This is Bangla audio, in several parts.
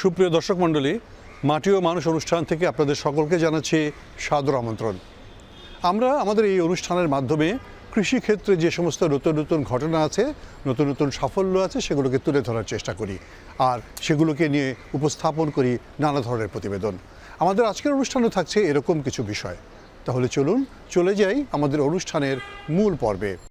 সুপ্রিয় দর্শক মণ্ডলী, মাটি ও মানুষ অনুষ্ঠান থেকে আপনাদের সকলকে জানাচ্ছি সাদর আমন্ত্রণ। আমরা আমাদের এই অনুষ্ঠানের মাধ্যমে কৃষিক্ষেত্রে যে সমস্ত নতুন নতুন ঘটনা আছে, নতুন নতুন সাফল্য আছে, সেগুলোকে তুলে ধরার চেষ্টা করি। আর সেগুলোকে নিয়ে উপস্থাপন করি নানা ধরনের প্রতিবেদন। আমাদের আজকের অনুষ্ঠানে থাকছে এরকম কিছু বিষয়। তাহলে চলুন, চলে যাই আমাদের অনুষ্ঠানের মূল পর্বে।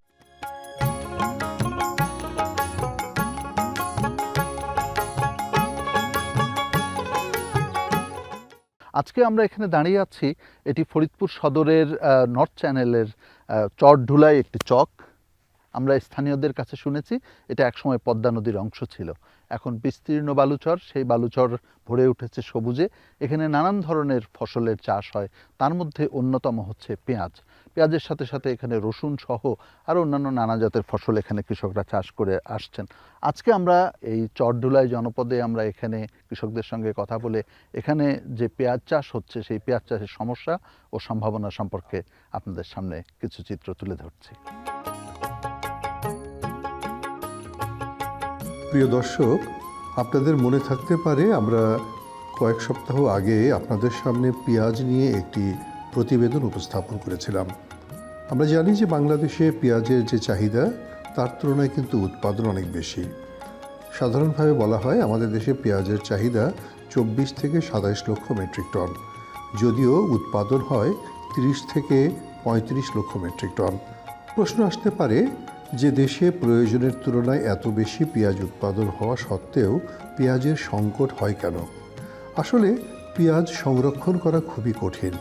আজকে আমরা এখানে দাঁড়িয়ে আছি এটি ফরিদপুর সদরের নর্থ চ্যানেলের চর চরঢুলাই একটি চক। আমরা স্থানীয়দের কাছে শুনেছি, এটা একসময় পদ্মা নদীর অংশ ছিল। এখন বিস্তীর্ণ বালুচর, সেই বালুচর ভরে উঠেছে সবুজে। এখানে নানান ধরনের ফসলের চাষ হয়। তার মধ্যে অন্যতম হচ্ছে পেঁয়াজ। পেঁয়াজের সাথে সাথে এখানে রসুন সহ আরও অন্যান্য নানা জাতের ফসল এখানে কৃষকরা চাষ করে আসছেন। আজকে আমরা এই চরডুলাই জনপদে আমরা এখানে কৃষকদের সঙ্গে কথা বলে এখানে যে পেঁয়াজ চাষ হচ্ছে, সেই পেঁয়াজ চাষের সমস্যা ও সম্ভাবনা সম্পর্কে আপনাদের সামনে কিছু চিত্র তুলে ধরছি। প্রিয় দর্শক, আপনাদের মনে থাকতে পারে আমরা কয়েক সপ্তাহ আগে আপনাদের সামনে পেঁয়াজ নিয়ে একটি প্রতিবেদন উপস্থাপন করেছিলাম। আমরা জানি যে বাংলাদেশে পেঁয়াজের যে চাহিদা, তার তুলনায় কিন্তু উৎপাদন অনেক বেশি। সাধারণভাবে বলা হয় আমাদের দেশে পেঁয়াজের চাহিদা চব্বিশ থেকে সাতাইশ লক্ষ মেট্রিক টন, যদিও উৎপাদন হয় তিরিশ থেকে পঁয়ত্রিশ লক্ষ মেট্রিক টন। প্রশ্ন আসতে পারে যে দেশে প্রয়োজনের তুলনায় এত বেশি পেঁয়াজ উৎপাদন হওয়া সত্ত্বেও পেঁয়াজের সংকট হয় কেন? আসলে পেঁয়াজ সংরক্ষণ করা খুবই কঠিন।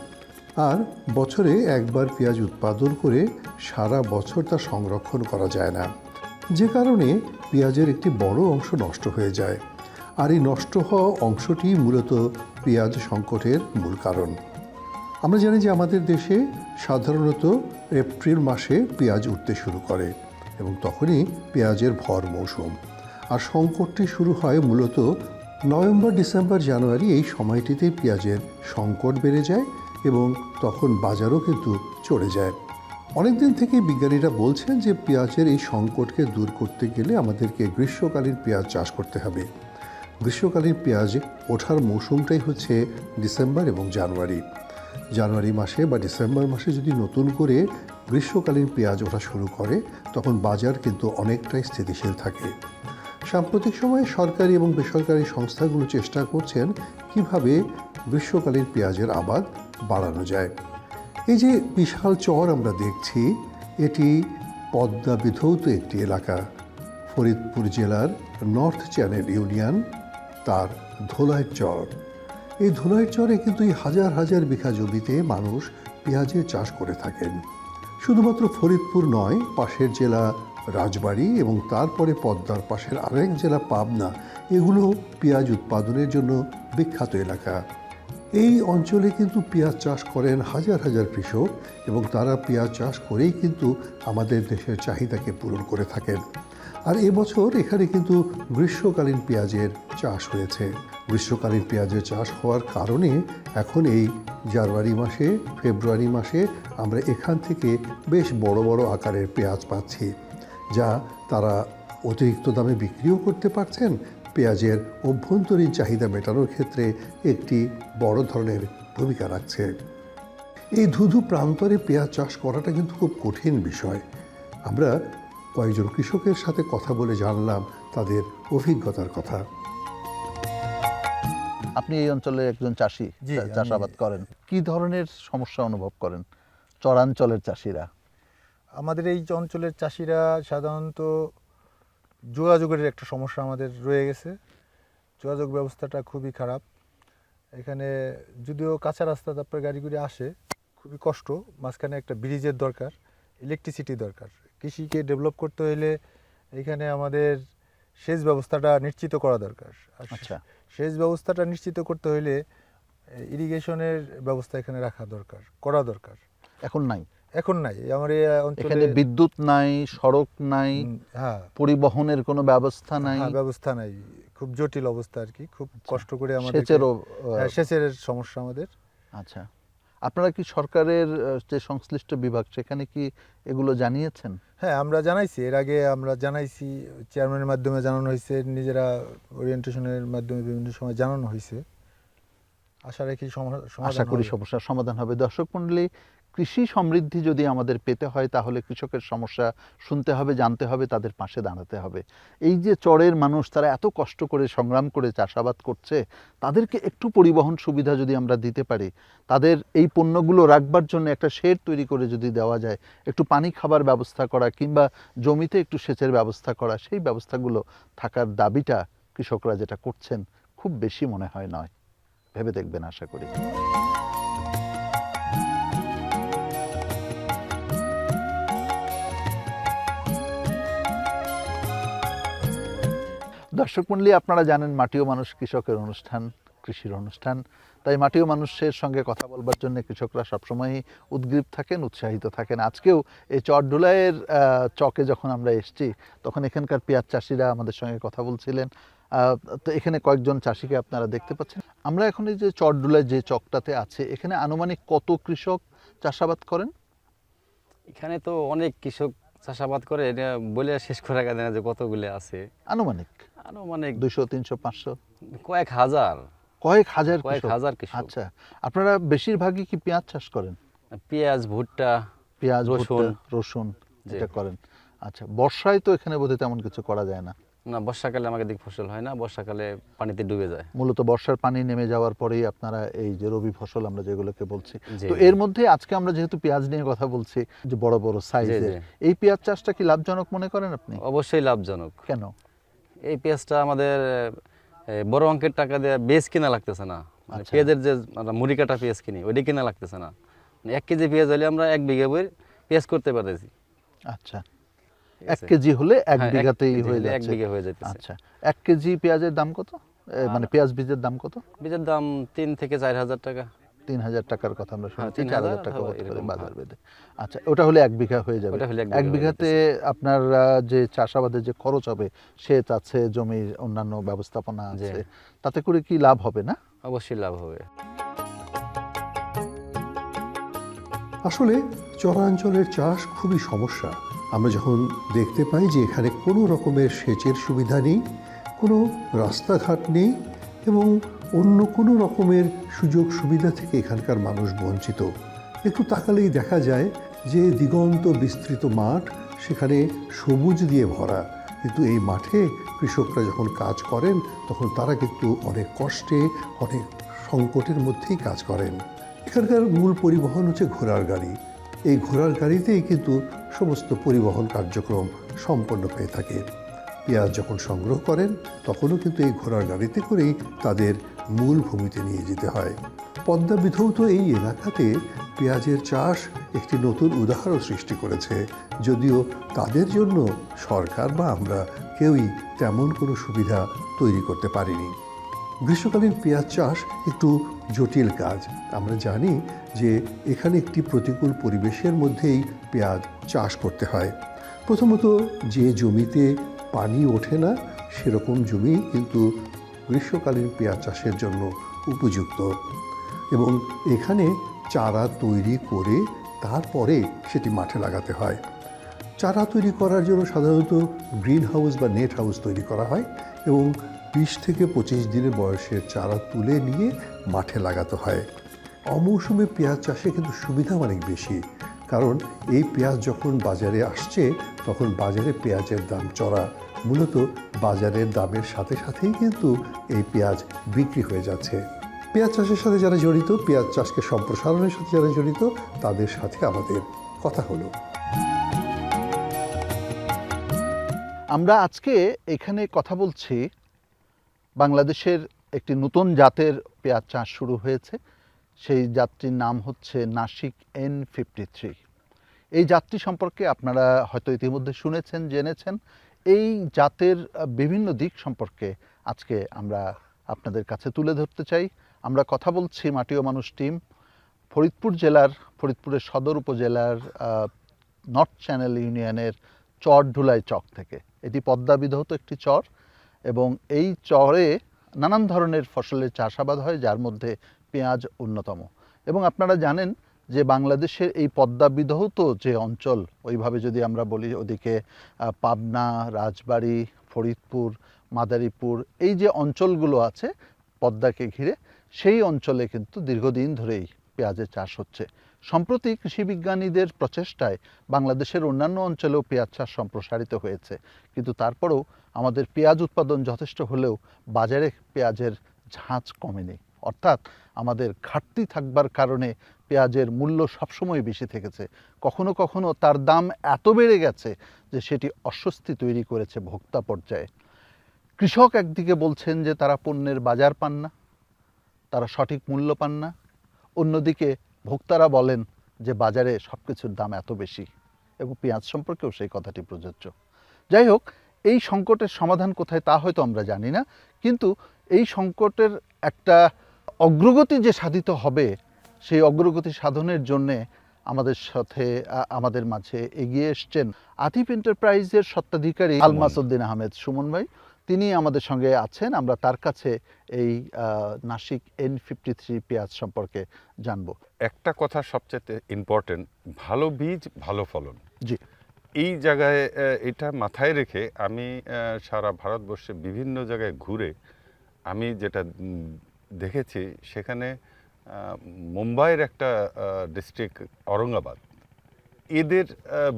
আর বছরে একবার পেঁয়াজ উৎপাদন করে সারা বছর তা সংরক্ষণ করা যায় না। যে কারণে পেঁয়াজের একটি বড় অংশ নষ্ট হয়ে যায়। আর এই নষ্ট হওয়া অংশটি মূলত পেঁয়াজ সংকটের মূল কারণ। আমরা জানি যে আমাদের দেশে সাধারণত এপ্রিল মাসে পেঁয়াজ উঠতে শুরু করে এবং তখনই পেঁয়াজের ভর মৌসুম। আর সংকটটি শুরু হয় মূলত নভেম্বর, ডিসেম্বর, জানুয়ারি এই সময়টিতে পেঁয়াজের সংকট বেড়ে যায় এবং তখন বাজারও কিন্তু চড়ে যায়। অনেকদিন থেকে বিজ্ঞানীরা বলছেন যে পেঁয়াজের এই সংকটকে দূর করতে গেলে আমাদেরকে গ্রীষ্মকালীন পেঁয়াজ চাষ করতে হবে। গ্রীষ্মকালীন পেঁয়াজ ওঠার মৌসুমটাই হচ্ছে ডিসেম্বর এবং জানুয়ারি। জানুয়ারি মাসে বা ডিসেম্বর মাসে যদি নতুন করে গ্রীষ্মকালীন পেঁয়াজ ওঠা শুরু করে, তখন বাজার কিন্তু অনেকটাই স্থিতিশীল থাকে। সাম্প্রতিক সময়ে সরকারি এবং বেসরকারি সংস্থাগুলো চেষ্টা করছেন কীভাবে গ্রীষ্মকালীন পেঁয়াজের আবাদ বাড়ানো যায়। এই যে বিশাল চর আমরা দেখছি, এটি পদ্মা বিধৌত একটি এলাকা। ফরিদপুর জেলার নর্থ চ্যানেল ইউনিয়ন, তার ধোলাইয়ের চর। এই ধুলাইয়ের চরে কিন্তু এই হাজার হাজার বিঘা জমিতে মানুষ পেঁয়াজের চাষ করে থাকেন। শুধুমাত্র ফরিদপুর নয়, পাশের জেলা রাজবাড়ি এবং তারপরে পদ্মার পাশের আরেক জেলা পাবনা, এগুলো পেঁয়াজ উৎপাদনের জন্য বিখ্যাত এলাকা। এই অঞ্চলে কিন্তু পেঁয়াজ চাষ করেন হাজার হাজার কৃষক এবং তারা পেঁয়াজ চাষ করেই কিন্তু আমাদের দেশের চাহিদাকে পূরণ করে থাকেন। আর এবছর এখানে কিন্তু গ্রীষ্মকালীন পেঁয়াজের চাষ হয়েছে। গ্রীষ্মকালীন পেঁয়াজের চাষ হওয়ার কারণে এখন এই জানুয়ারি মাসে, ফেব্রুয়ারি মাসে আমরা এখান থেকে বেশ বড় বড় আকারের পেঁয়াজ পাচ্ছি, যা তারা অতিরিক্ত দামে বিক্রিও করতে পারছেন পেঁয়াজের অভ্যন্তরীণ চাহিদা মেটানোর ক্ষেত্রে একটি বড় ধরনের ভূমিকা রাখছে। এই ধুধু প্রান্তরে পেঁয়াজ চাষ করাটা কিন্তু খুব কঠিন বিষয়। আমরা কয়েকজন কৃষকের সাথে কথা বলে জানলাম তাদের অভিজ্ঞতার কথা। আপনি এই অঞ্চলে একজন চাষি চাষাবাদ করেন। কি ধরনের সমস্যা অনুভব করেন চরাঞ্চলের চাষিরা? আমাদের এই অঞ্চলের চাষিরা সাধারণত যোগাযোগের একটা সমস্যা আমাদের রয়ে গেছে। যোগাযোগ ব্যবস্থাটা খুবই খারাপ। এখানে যদিও কাঁচা রাস্তা তারপরে গাড়িগুলি আসে খুবই কষ্ট। মাঝখানে একটা ব্রিজের দরকার ইলেকট্রিসিটি দরকার। কৃষিকে ডেভেলপ করতে হলে এখানে আমাদের সেচ ব্যবস্থাটা নিশ্চিত করা দরকার। আচ্ছা। সেচ ব্যবস্থাটা নিশ্চিত করতে হলে ইরিগেশনের ব্যবস্থা এখানে রাখা দরকার করা দরকার। এখন নাই? এখন নাই আমার এই অঞ্চলে এখানে বিদ্যুৎ নাই সড়ক নাই হ্যাঁ। পরিবহনের কোনো ব্যবস্থা নাই। হ্যাঁ, ব্যবস্থা নাই। খুব জটিল অবস্থা আর কি খুব কষ্ট করে আমাদের সেচেরও সেচের সমস্যা আমাদের। আচ্ছা। আপনারা কি সরকারের যে সংশ্লিষ্ট বিভাগ সেখানে কি এগুলো জানিয়েছেন? হ্যাঁ আমরা জানাইছি। এর আগে আমরা জানাইছি চেয়ারম্যানের মাধ্যমে জানানো হয়েছে নিজেরা ওরিয়েন্টেশনের মাধ্যমে বিভিন্ন সময় জানানো হয়েছে। আশা রাখি আশা করি সমস্যার সমাধান হবে। দর্শক মণ্ডলী কৃষি সমৃদ্ধি যদি আমাদের পেতে হয়, তাহলে কৃষকের সমস্যা শুনতে হবে, জানতে হবে, তাদের পাশে দাঁড়াতে হবে। এই যে চরের মানুষ, তারা এত কষ্ট করে সংগ্রাম করে চাষাবাদ করছে, তাদেরকে একটু পরিবহন সুবিধা যদি আমরা দিতে পারি, তাদের এই পণ্যগুলো রাখবার জন্য একটা শেড তৈরি করে যদি দেওয়া যায়, একটু পানি খাবার ব্যবস্থা করা কিংবা জমিতে একটু সেচের ব্যবস্থা করা, সেই ব্যবস্থাগুলো থাকার দাবিটা কৃষকরা যেটা করছেন, খুব বেশি মনে হয় নয়। ভেবে দেখবেন, আশা করি। দর্শক মণ্ডলী, আপনারা জানেন মাটিও মানুষ কৃষকের অনুষ্ঠান, কৃষির অনুষ্ঠান। তাই মাটিও মানুষের সঙ্গে কথা বলবার জন্য কৃষকরা সবসময়ই উদ্গ্রীব থাকেন, উৎসাহিত থাকেন। আজকেও এই চরডোলাইয়ের চকে যখন আমরা এসেছি, তখন এখানকার পেঁয়াজ চাষিরা আমাদের সঙ্গে কথা বলছিলেন। তো এখানে কয়েকজন চাষিকে আপনারা দেখতে পাচ্ছেন। আমরা এখন এই যে চরডোলায় যে চকটাতে আছে, এখানে আনুমানিক কত কৃষক চাষাবাদ করেন? এখানে তো অনেক কৃষক চাষাবাদ করে এটা বলে শেষ করা গেছে না যে কতগুলো আছে। আনুমানিক? আনুমানিক দুশো তিনশো পাঁচশো? কয়েক হাজার। কয়েক হাজার কয়েক হাজার আচ্ছা আপনারা বেশিরভাগই কি পেঁয়াজ চাষ করেন? পেঁয়াজ ভুট্টা পেঁয়াজ রসুন। রসুন যেটা করেন। আচ্ছা বর্ষায় তো এখানে বোধহয় তেমন কিছু করা যায় না। না বর্ষাকালে আমাকে দিক ফসল হয় না বর্ষাকালে পানিতে ডুবে যায়। মূলত বর্ষার পানি নেমে যাওয়ার পরেই আপনারা এই যে রবি ফসল আমরা যেগুলোকে বলছি। তো এর মধ্যে আজকে আমরা যেহেতু পেঁয়াজ নিয়ে কথা বলছি যে বড় বড় সাইজের এই পেঁয়াজ চাষটা কি লাভজনক মনে করেন আপনি? অবশ্যই লাভজনক। কেন? এই পেঁয়াজটা আমাদের বড় অঙ্কের টাকা দিয়ে বেশ কিনা লাগতেছে না। মানে আচ্ছা। পেঁয়াজের যে মুড়ি কাটা পেঁয়াজ কিনি ওইটা কিনা লাগতেছে না। মানে এক কেজি পেঁয়াজ হলে আমরা এক বিঘা বই পেঁয়াজ করতে পারতেছি। আচ্ছা। এক কেজি হলে এক হ্যাঁ, বিঘাতেই হয়ে হলে এক যাচ্ছে। বিঘা হয়ে যাইতেছে। আচ্ছা এক কেজি পেঁয়াজের দাম কত? মানে পেঁয়াজ বীজের দাম কত? বীজের দাম তিন থেকে চার হাজার টাকা। তিন হাজার টাকার কথা আমরা হ্যাঁ, শুনছি তিন চার হাজার টাকা বাজার হ্যাঁ। বেঁধে। আচ্ছা ওটা হলে এক বিঘা হয়ে যাবে। এক এক বিঘা হয়ে বিঘাতে আপনার যে চাষাবাদের যে খরচ হবে সেচ আছে জমির অন্যান্য ব্যবস্থাপনা। আছে তাতে করে কি লাভ হবে না? অবশ্যই লাভ হবে। আসলে চরাঞ্চলের চাষ খুবই সমস্যা। আমরা যখন দেখতে পাই যে এখানে কোনো রকমের সেচের সুবিধা নেই, কোনো রাস্তাঘাট নেই এবং অন্য কোনো রকমের সুযোগ সুবিধা থেকে এখানকার মানুষ বঞ্চিত, একটু তাকালেই দেখা যায় যে দিগন্ত বিস্তৃত মাঠ সেখানে সবুজ দিয়ে ভরা। কিন্তু এই মাঠে কৃষকরা যখন কাজ করেন, তখন তারা কিন্তু অনেক কষ্টে, অনেক সংকটের মধ্যেই কাজ করেন। এখানকার মূল পরিবহন হচ্ছে ঘোড়ার গাড়ি। এই ঘোড়ার গাড়িতেই কিন্তু সমস্ত পরিবহন কার্যক্রম সম্পন্ন হয়ে থাকে। পেঁয়াজ যখন সংগ্রহ করেন, তখনও কিন্তু এই ঘোড়ার গাড়িতে করেই তাদের মূল ভূমিতে নিয়ে যেতে হয়। পদ্মা বিধৌত এই এলাকাতে পেঁয়াজের চাষ একটি নতুন উদাহরণ সৃষ্টি করেছে। যদিও তাদের জন্য সরকার বা আমরা কেউই তেমন কোনো সুবিধা তৈরি করতে পারিনি। গ্রীষ্মকালীন পেঁয়াজ চাষ একটু জটিল কাজ। আমরা জানি যে এখানে একটি প্রতিকূল পরিবেশের মধ্যেই পেঁয়াজ চাষ করতে হয়। প্রথমত যে জমিতে পানি ওঠে না, সেরকম জমি কিন্তু গ্রীষ্মকালীন পেঁয়াজ চাষের জন্য উপযুক্ত। এবং এখানে চারা তৈরি করে তারপরে সেটি মাঠে লাগাতে হয়। চারা তৈরি করার জন্য সাধারণত গ্রিন হাউস বা নেট হাউস তৈরি করা হয় এবং বিশ থেকে পঁচিশ দিনের বয়সের চারা তুলে নিয়ে মাঠে লাগাতে হয়। অমৌসুমে পেঁয়াজ চাষে কিন্তু সুবিধা অনেক বেশি, কারণ এই পেঁয়াজ যখন বাজারে আসছে, তখন বাজারে পেঁয়াজের দাম চড়া। মূলত বাজারের দামের সাথে সাথেই কিন্তু এই পেঁয়াজ বিক্রি হয়ে যাচ্ছে। পেঁয়াজ চাষের সাথে যারা জড়িত, পেঁয়াজ চাষকে সম্প্রসারণের সাথে যারা জড়িত, তাদের সাথে আমাদের কথা হলো। আমরা আজকে এখানে কথা বলছি বাংলাদেশের একটি নতুন জাতের পেঁয়াজ চাষ শুরু হয়েছে। সেই জাতটির নাম হচ্ছে নাসিক এন ফিফটি থ্রি এই জাতটি সম্পর্কে আপনারা হয়তো ইতিমধ্যে শুনেছেন, জেনেছেন। এই জাতের বিভিন্ন দিক সম্পর্কে আজকে আমরা আপনাদের কাছে তুলে ধরতে চাই। আমরা কথা বলছি মাটিও মানুষ টিম, ফরিদপুর জেলার, ফরিদপুরের সদর উপজেলার নর্থ চ্যানেল ইউনিয়নের চর ঢুলাই চক থেকে। এটি পদ্মা বিধৌত একটি চর এবং এই চরে নানান ধরনের ফসলের চাষাবাদ হয়, যার মধ্যে পেঁয়াজ অন্যতম। এবং আপনারা জানেন যে বাংলাদেশের এই পদ্মা বিধৌত যে অঞ্চল, ওইভাবে যদি আমরা বলি ওদিকে পাবনা, রাজবাড়ি, ফরিদপুর, মাদারীপুর, এই যে অঞ্চলগুলো আছে পদ্মাকে ঘিরে, সেই অঞ্চলে কিন্তু দীর্ঘদিন ধরেই পেঁয়াজের চাষ হচ্ছে। সম্প্রতি কৃষি বিজ্ঞানীদের প্রচেষ্টায় বাংলাদেশের অন্যান্য অঞ্চলেও পেঁয়াজ চাষ সম্প্রসারিত হয়েছে। কিন্তু তারপরেও আমাদের পেঁয়াজ উৎপাদন যথেষ্ট হলেও বাজারে পেঁয়াজের ঝাঁজ কমেনি। অর্থাৎ আমাদের ঘাটতি থাকবার কারণে পেঁয়াজের মূল্য সবসময় বেশি থেকেছে। কখনো কখনো তার দাম এত বেড়ে গেছে যে সেটি অস্বস্তি তৈরি করেছে ভোক্তা পর্যায়ে। কৃষক একদিকে বলছেন যে তারা পণ্যের বাজার পান না, তারা সঠিক মূল্য পান না। অন্যদিকে ভোক্তারা বলেন যে বাজারে সব কিছুর দাম এত বেশি এবং পেঁয়াজ সম্পর্কেও সেই কথাটি প্রযোজ্য। যাই হোক এই সংকটের সমাধান কোথায় তা হয়তো আমরা জানি না কিন্তু এই সংকটের একটা অগ্রগতি যে সাধিত হবে সেই অগ্রগতি সাধনের জন্যে আমাদের সাথে আমাদের মাঝে এগিয়ে এসছেন আতিফ এন্টারপ্রাইজের সত্ত্বাধিকারী আলমাসুদ্দিন আহমেদ। সুমন ভাই তিনি আমাদের সঙ্গে আছেন। আমরা তার কাছে এই নাসিক এন ফিফটি থ্রি পেঁয়াজ সম্পর্কে জানব। একটা কথা সবচেয়ে ইম্পর্টেন্ট ভালো বীজ ভালো ফলন। জি। এই জায়গায় এটা মাথায় রেখে আমি সারা ভারতবর্ষে বিভিন্ন জায়গায় ঘুরে আমি যেটা দেখেছি সেখানে মুম্বাইয়ের একটা ডিস্ট্রিক্ট ঔরঙ্গাবাদ। এদের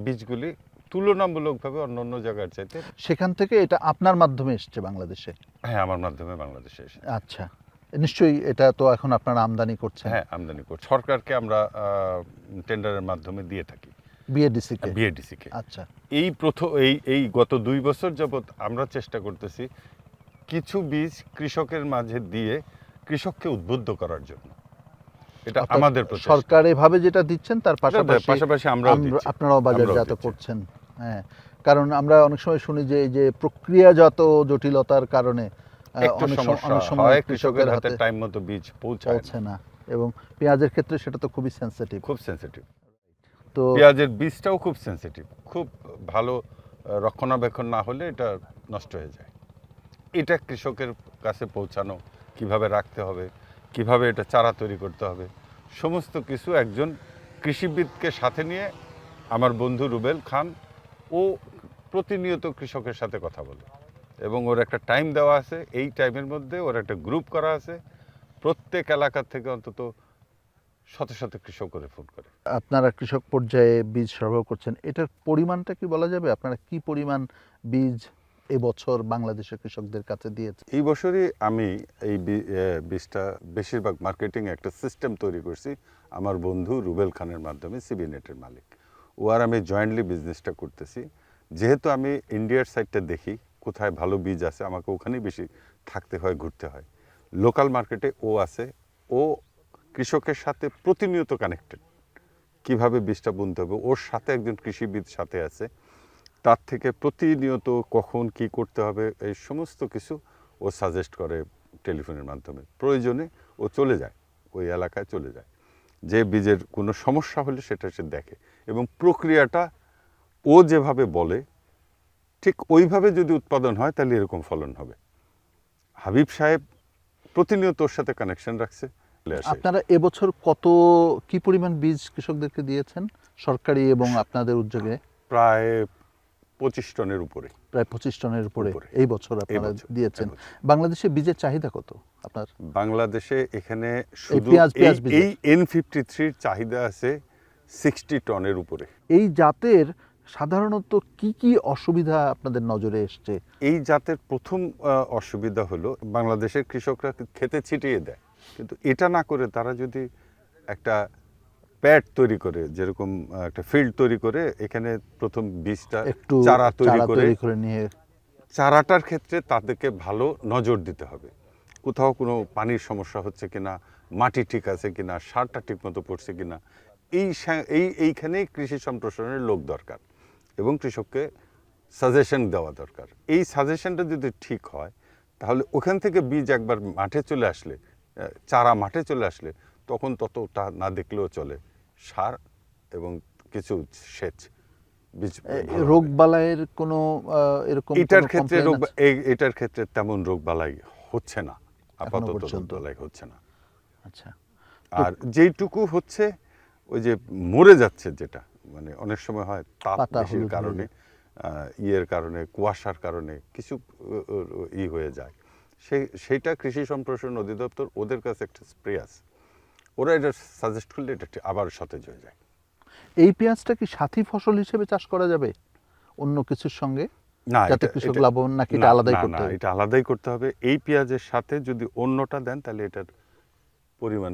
বীজগুলি তুলনামূলকভাবে অন্য অন্য জায়গার চাইতে সেখান থেকে এটা আপনার মাধ্যমে এসছে বাংলাদেশে? হ্যাঁ আমার মাধ্যমে বাংলাদেশে এসে আচ্ছা। নিশ্চয়ই এটা তো এখন আপনারা আমদানি করছেন। হ্যাঁ আমদানি করছি। সরকারকে আমরা টেন্ডারের মাধ্যমে দিয়ে থাকি। বিএডিসি কে বিএডিসিকে। আচ্ছা। এই প্রথম এই এই গত দুই বছর যাবৎ আমরা চেষ্টা করতেছি কিছু বীজ কৃষকের মাঝে দিয়ে কৃষককে উদ্বুদ্ধ করার জন্য। এটা আমাদের। সরকার এভাবে যেটা দিচ্ছেন তার পাশাপাশি পাশাপাশি আমরা- আপনারাও বাজারজাত করছেন। হ্যাঁ কারণ আমরা অনেক সময় শুনি যে এই যে প্রক্রিয়াজাত জটিলতার কারণে অনেক সময় কৃষকের হাতে টাইম মতো বীজ পৌঁছায় পৌঁছে না। এবং পেঁয়াজের ক্ষেত্রে সেটা তো খুবই সেন্সিটিভ খুব সেনসিটিভ তো পেঁয়াজের বীজটাও খুব সেনসিটিভ খুব ভালো রক্ষণাবেক্ষণ না হলে এটা নষ্ট হয়ে যায়। এটা কৃষকের কাছে পৌঁছানো কীভাবে রাখতে হবে কীভাবে এটা চারা তৈরি করতে হবে সমস্ত কিছু একজন কৃষিবিদকে সাথে নিয়ে আমার বন্ধু রুবেল খান ও প্রতিনিয়ত কৃষকের সাথে কথা বলে। এবং ওর একটা টাইম দেওয়া আছে এই টাইমের মধ্যে ওর একটা গ্রুপ করা আছে। প্রত্যেক এলাকার থেকে অন্তত শত শত কৃষক করে ফোন করে। আপনারা কৃষক পর্যায়ে বীজ সরবরাহ করছেন এটার পরিমাণটা কি বলা যাবে? আপনারা কি পরিমাণ বীজ এবছর বাংলাদেশের কৃষকদের কাছে দিয়েছে এই বছরই আমি এই বীজটা বেশিরভাগ মার্কেটিং একটা সিস্টেম তৈরি করছি। আমার বন্ধু রুবেল খানের মাধ্যমে সিবি নেটের মালিক। ও আর আমি জয়েন্টলি বিজনেসটা করতেছি। যেহেতু আমি ইন্ডিয়ার সাইডটা দেখি, কোথায় ভালো বীজ আছে, আমাকে ওখানেই বেশি থাকতে হয়, ঘুরতে হয়। লোকাল মার্কেটে ও আছে, ও কৃষকের সাথে প্রতিনিয়ত কানেক্টেড কীভাবে বীজটা বুনতে হবে, ওর সাথে একজন কৃষিবিদ সাথে আছে, তার থেকে প্রতিনিয়ত কখন কি করতে হবে, এই সমস্ত কিছু ও সাজেস্ট করে টেলিফোনের মাধ্যমে। প্রয়োজনে ও চলে যায়, ওই এলাকায় চলে যায়। যে বীজের কোনো সমস্যা হলে সেটা সে দেখে এবং প্রক্রিয়াটা ও যেভাবে বলে ঠিক ওইভাবে যদি উৎপাদন হয় তাহলে এরকম ফলন হবে। হাবিব সাহেব প্রতিনিয়ত ওর সাথে কানেকশন রাখছে আপনারা এবছর কত কি পরিমাণ বীজ কৃষকদেরকে দিয়েছেন সরকারি এবং আপনাদের উদ্যোগে? প্রায় পঁচিশ টনের উপরে। প্রায় পঁচিশ টনের উপরে। এই বছর আপনারা দিয়েছেন। বাংলাদেশে বীজের চাহিদা কত আপনার? বাংলাদেশে এখানে শুধু। এই এন ফিফটি থ্রির চাহিদা আছে সিক্সটি টনের উপরে। এই জাতের সাধারণত কি কি অসুবিধা আপনাদের নজরে এসছে? এই জাতের প্রথম অসুবিধা হলো বাংলাদেশের কৃষকরা খেতে ছিটিয়ে দেয়। কিন্তু এটা না করে তারা যদি একটা প্যাড তৈরি করে যেরকম একটা ফিল্ড তৈরি করে এখানে প্রথম বীজটা একটু চারা তৈরি করে নিয়ে চারাটার ক্ষেত্রে তাদেরকে ভালো নজর দিতে হবে। কোথাও কোনো পানির সমস্যা হচ্ছে কিনা মাটি ঠিক আছে কিনা সারটা ঠিক মতো পড়ছে কিনা এই এই এইখানেই কৃষি সম্প্রসারণের লোক দরকার এবং কৃষককে সাজেশন দেওয়া দরকার। এই সাজেশনটা যদি ঠিক হয় তাহলে ওখান থেকে বীজ একবার মাঠে চলে আসলে চারা মাঠে চলে আসলে তখন ততটা না দেখলেও চলে। সার এবং কিছু সেচ রোগ বালাইয়ের কোনো এরকম এটার ক্ষেত্রে রোগ এটার ক্ষেত্রে তেমন রোগ বালাই হচ্ছে না আপাতত রোগ বালাই হচ্ছে না। আচ্ছা। আর যেইটুকু হচ্ছে ওই যে মরে যাচ্ছে যেটা মানে অনেক সময় হয় তাপ বেশির কারণে ইয়ের কারণে কুয়াশার কারণে কিছু ই হয়ে যায়। সেই সেইটা কৃষি সম্প্রসারণ অধিদপ্তর ওদের কাছে একটা স্প্রে আছে। ওরা এটা সাজেস্ট করলে এটা আবার সতেজ হয়ে যায়। এই পেঁয়াজটা কি সাথী ফসল হিসেবে চাষ করা যাবে? অন্য কিছুর সঙ্গে? না যাতে কৃষক লাভবান নাকি এটা আলাদাই করতে হবে? এটা আলাদাই করতে হবে। এই পেঁয়াজের সাথে যদি অন্যটা দেন তাহলে এটার পরিমাণ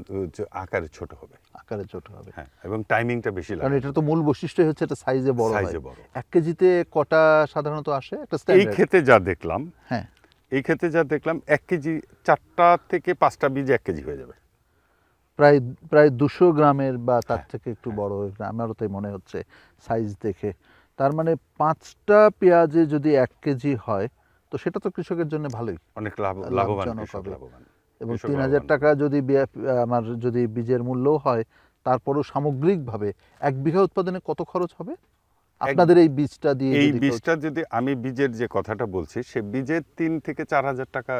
আকারে ছোট হবে। আকারে ছোট হবে। হ্যাঁ এবং টাইমিংটা বেশি কারণ লাগে। এটা তো মূল বৈশিষ্ট্য হচ্ছে এটা সাইজে বড় সাইজে বড়। এক কেজিতে কটা সাধারণত আসে? একটা এই ক্ষেতে যা দেখলাম হ্যাঁ। এই ক্ষেতে যা দেখলাম এক কেজি চারটা থেকে পাঁচটা বীজ এক কেজি হয়ে যাবে। প্রায় প্রায় দুশো গ্রামের বা তার হ্যাঁ, থেকে একটু বড় আমারও তাই মনে হচ্ছে সাইজ দেখে। তার মানে পাঁচটা পেঁয়াজে যদি এক কেজি হয় তো সেটা তো কৃষকের জন্য ভালোই। অনেক লাভজনক হবে। এবং তিন হাজার টাকা যদি আমার যদি বীজের মূল্যও হয় তারপরও সামগ্রিকভাবে এক বিঘা উৎপাদনে কত খরচ হবে? আপনাদের এই বীজটা দিয়ে এই বীজটা যদি আমি বীজের যে কথাটা বলছি সে বীজের তিন থেকে চার হাজার টাকা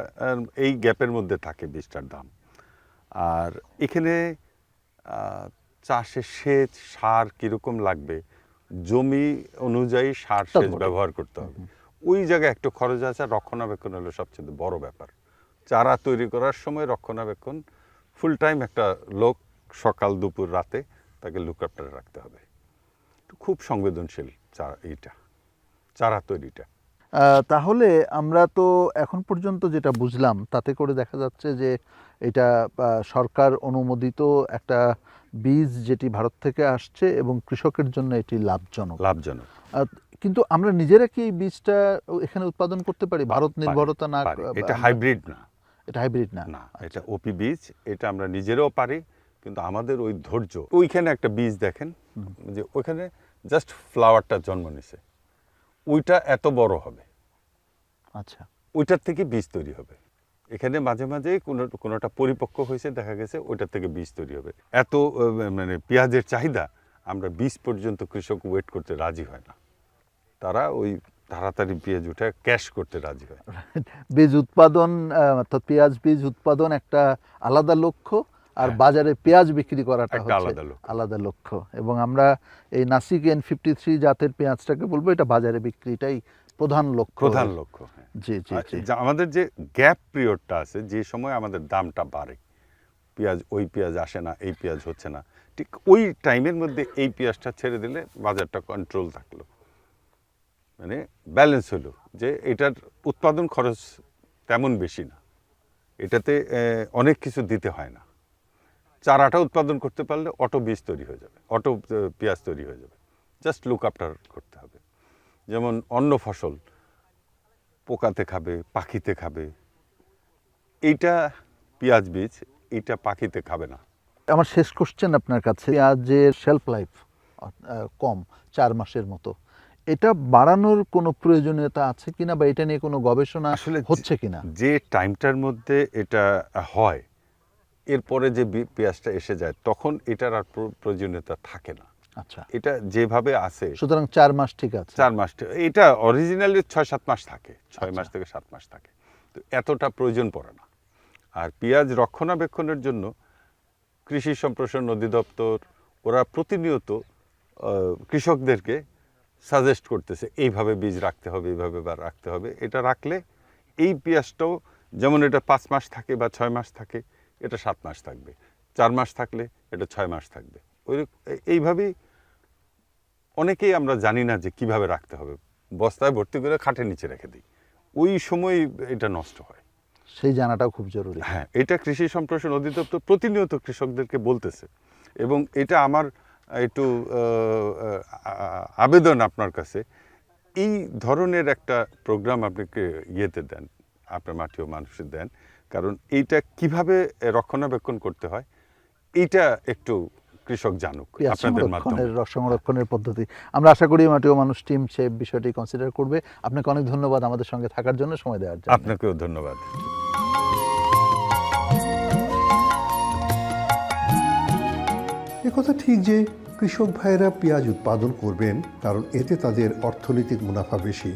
এই গ্যাপের মধ্যে থাকে বীজটার দাম। আর এখানে চাষে সেচ সার কীরকম লাগবে? জমি অনুযায়ী সার সেচ ব্যবহার করতে হবে। ওই জায়গায় একটু খরচ আছে আর রক্ষণাবেক্ষণ হলো সবচেয়ে বড় ব্যাপার। চারা তৈরি করার সময় রক্ষণাবেক্ষণ ফুল টাইম একটা লোক সকাল দুপুর রাতে তাকে লুক আফটারে রাখতে হবে। খুব সংবেদনশীল চারা এইটা চারা তৈরিটা। আহ, তাহলে আমরা তো এখন পর্যন্ত যেটা বুঝলাম তাতে করে দেখা যাচ্ছে যে এটা সরকার অনুমোদিত একটা বীজ যেটি ভারত থেকে আসছে এবং কৃষকের জন্য এটি লাভজনক। লাভজনক। কিন্তু আমরা নিজেরা কি এই বীজটা এখানে উৎপাদন করতে পারি? ভারত নির্ভরতা না এটা হাইব্রিড না। এটা হাইব্রিড না। না এটা ওপি বীজ এটা আমরা নিজেরাও পারি কিন্তু আমাদের ওই ধৈর্য ওইখানে একটা বীজ দেখেন যে ওইখানে জাস্ট ফ্লাওয়ারটা জন্ম নিছে। ওইটা এত বড় হবে। আচ্ছা। ওইটার থেকে বীজ তৈরি হবে। এখানে মাঝে মাঝে কোনো কোনোটা পরিপক্ক হয়েছে দেখা গেছে ওইটার থেকে বীজ তৈরি হবে এত মানে পেঁয়াজের চাহিদা আমরা বীজ পর্যন্ত কৃষক ওয়েট করতে রাজি হয় না তারা ওই তাড়াতাড়ি পেঁয়াজ উঠে ক্যাশ করতে রাজি হয় বীজ উৎপাদন অর্থাৎ পেঁয়াজ বীজ উৎপাদন একটা আলাদা লক্ষ্য আর বাজারে পেঁয়াজ বিক্রি করাটা হ্যাঁ। হচ্ছে আলাদা লক্ষ্য। আলাদা লক্ষ্য এবং আমরা এই নাসিক এন ফিফটি থ্রি জাতের পেঁয়াজটাকে বলব এটা বাজারে বিক্রিটাই প্রধান লক্ষ্য প্রধান লক্ষ্য হ্যাঁ। জি জি জি। আমাদের যে গ্যাপ পিরিয়ডটা আছে যে সময় আমাদের দামটা বাড়ে পেঁয়াজ ওই পেঁয়াজ আসে না এই পেঁয়াজ হচ্ছে না ঠিক ওই টাইমের মধ্যে এই পেঁয়াজটা ছেড়ে দিলে বাজারটা কন্ট্রোল থাকল। মানে ব্যালেন্স হলো যে এটার উৎপাদন খরচ তেমন বেশি না এটাতে অনেক কিছু দিতে হয় না। চারাটা উৎপাদন করতে পারলে অটো বীজ তৈরি হয়ে যাবে অটো পেঁয়াজ তৈরি হয়ে যাবে জাস্ট লুক আফটার করতে হবে। যেমন অন্য ফসল পোকাতে খাবে পাখিতে খাবে এইটা পেঁয়াজ বীজ এইটা পাখিতে খাবে না। আমার শেষ কোশ্চেন আপনার কাছে পেঁয়াজের শেলফ লাইফ কম চার মাসের মতো এটা বাড়ানোর কোনো প্রয়োজনীয়তা আছে কিনা বা এটা নিয়ে কোনো গবেষণা আসলে হচ্ছে কিনা? যে টাইমটার মধ্যে এটা হয় এরপরে যে পেঁয়াজটা এসে যায় তখন এটার আর প্র- প্রয়োজনীয়তা থাকে না। আচ্ছা। এটা যেভাবে আছে। সুতরাং চার মাস ঠিক আছে। চার মাস এটা অরিজিনালি ছয় সাত মাস থাকে ছয় মাস আচ্ছা। থেকে সাত মাস থাকে। তো এতটা প্রয়োজন পড়ে না। আর পেঁয়াজ রক্ষণাবেক্ষণের জন্য কৃষি সম্প্রসারণ অধিদপ্তর ওরা প্রতিনিয়ত কৃষকদেরকে সাজেস্ট করতেছে এইভাবে বীজ রাখতে হবে এইভাবে বা রাখতে হবে। এটা রাখলে এই পেঁয়াজটাও যেমন এটা পাঁচ মাস থাকে বা ছয় মাস থাকে এটা সাত মাস থাকবে। চার মাস থাকলে এটা ছয় মাস থাকবে। ওই এইভাবেই অনেকেই আমরা জানি না যে কীভাবে রাখতে হবে। বস্তায় ভর্তি করে খাটের নিচে রেখে দিই। ওই সময় এটা নষ্ট হয়। সেই জানাটাও খুব জরুরি। হ্যাঁ এটা কৃষি সম্প্রসারণ অধিদপ্তর প্রতিনিয়ত কৃষকদেরকে বলতেছে এবং এটা আমার একটু আবেদন আপনার কাছে। এই ধরনের একটা প্রোগ্রাম আপনাকে ইয়েতে দেন আপনার মাটি ও মানুষের দেন কারণ এইটা কীভাবে রক্ষণাবেক্ষণ করতে হয় এইটা একটু কৃষক জানুক আপনাদের মাধ্যমে। সংরক্ষণের রস সংরক্ষণের পদ্ধতি। আমরা আশা করি মাটি ও মানুষ টিম সে বিষয়টি কনসিডার করবে। আপনাকে অনেক ধন্যবাদ আমাদের সঙ্গে থাকার জন্য সময় দেওয়ার জন্য। আপনাকেও ধন্যবাদ। কথা ঠিক যে কৃষক ভাইয়েরা পেঁয়াজ উৎপাদন করবেন কারণ এতে তাদের অর্থনৈতিক মুনাফা বেশি।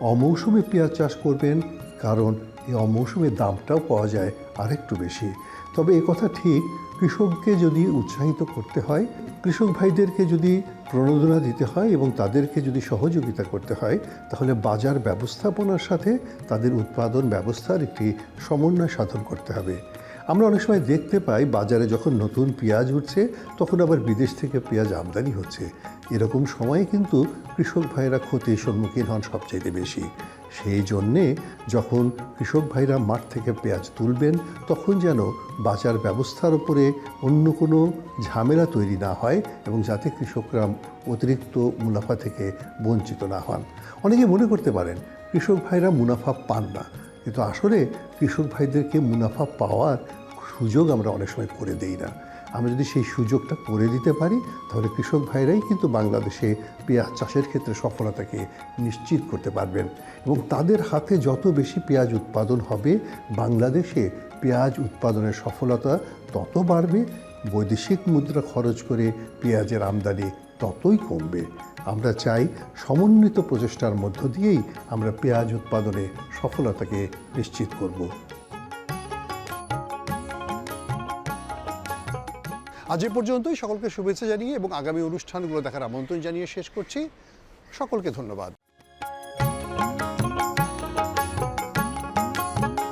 অমৌসুমে পেঁয়াজ চাষ করবেন কারণ এই অমৌসুমে দামটাও পাওয়া যায় আরেকটু বেশি। তবে তবে এ কথা ঠিক কৃষককে যদি উৎসাহিত করতে হয়, কৃষক ভাইদেরকে যদি প্রণোদনা দিতে হয় এবং তাদেরকে যদি সহযোগিতা করতে হয়, তাহলে বাজার ব্যবস্থাপনার সাথে তাদের উৎপাদন ব্যবস্থার একটি সমন্বয় সাধন করতে হবে। আমরা অনেক সময় দেখতে পাই বাজারে যখন নতুন পেঁয়াজ উঠছে, তখন আবার বিদেশ থেকে পেঁয়াজ আমদানি হচ্ছে। এরকম সময়ে কিন্তু কৃষক ভাইরা ক্ষতির সম্মুখীন হন সবচাইতে বেশি। সেই জন্যে যখন কৃষক ভাইরা মাঠ থেকে পেঁয়াজ তুলবেন, তখন যেন বাজার ব্যবস্থার উপরে অন্য কোনো ঝামেলা তৈরি না হয় এবং যাতে কৃষকরা অতিরিক্ত মুনাফা থেকে বঞ্চিত না হন। অনেকে মনে করতে পারেন, কৃষক ভাইরা মুনাফা পান না। কিন্তু আসলে কৃষক ভাইদেরকে মুনাফা পাওয়ার সুযোগ আমরা অনেক সময় করে দেই না। আমরা যদি সেই সুযোগটা করে দিতে পারি, তাহলে কৃষক ভাইরাই কিন্তু বাংলাদেশে পেঁয়াজ চাষের ক্ষেত্রে সফলতাকে নিশ্চিত করতে পারবেন। এবং তাদের হাতে যত বেশি পেঁয়াজ উৎপাদন হবে, বাংলাদেশে পেঁয়াজ উৎপাদনের সফলতা তত বাড়বে। বৈদেশিক মুদ্রা খরচ করে পেঁয়াজের আমদানি ততই কমবে। আমরা চাই সমন্বিত প্রচেষ্টার মধ্য দিয়েই আমরা পেঁয়াজ উৎপাদনে সফলতাকে নিশ্চিত করব। আজ এ পর্যন্তই। সকলকে শুভেচ্ছা জানিয়ে এবং আগামী অনুষ্ঠানগুলো দেখার আমন্ত্রণ জানিয়ে শেষ করছি। সকলকে ধন্যবাদ।